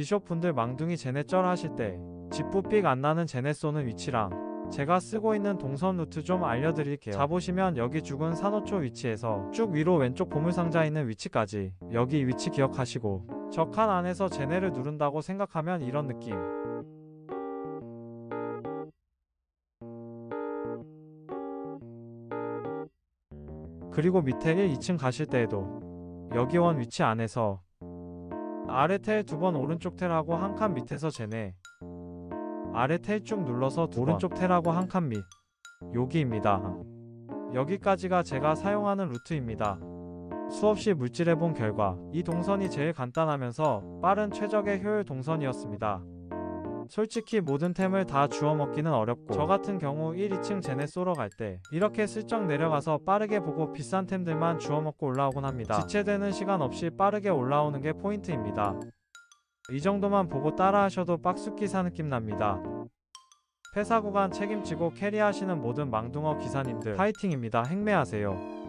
비숍분들 망둥이 제네 쩔 하실 때삑안 나는 제네 쏘는 위치랑 제가 쓰고 있는 동선 루트 좀 알려드릴게요. 자 보시면 여기 죽은 산호초 위치에서 쭉 위로 왼쪽 보물상자 있는 위치까지 여기 위치 기억하시고 저칸 안에서 제네를 누른다고 생각하면 이런 느낌. 그리고 밑에 1, 2층 가실 때에도 여기 원 위치 안에서 아래 텔 두 번 오른쪽 텔하고 한 칸 밑에서 제네 아래 텔 쭉 눌러서 두 오른쪽 텔하고 한 칸 밑 여기입니다. 여기까지가 제가 사용하는 루트입니다. 수없이 물질해본 결과 이 동선이 제일 간단하면서 빠른 최적의 효율 동선이었습니다. 솔직히 모든 템을 다 주워 먹기는 어렵고 저 같은 경우 1, 2층 제네 쏘러 갈 때 이렇게 슬쩍 내려가서 빠르게 보고 비싼 템들만 주워 먹고 올라오곤 합니다. 지체되는 시간 없이 빠르게 올라오는 게 포인트입니다. 이 정도만 보고 따라 하셔도 빡수 기사 느낌 납니다. 폐사 구간 책임지고 캐리하시는 모든 망둥어 기사님들 파이팅입니다. 행매하세요.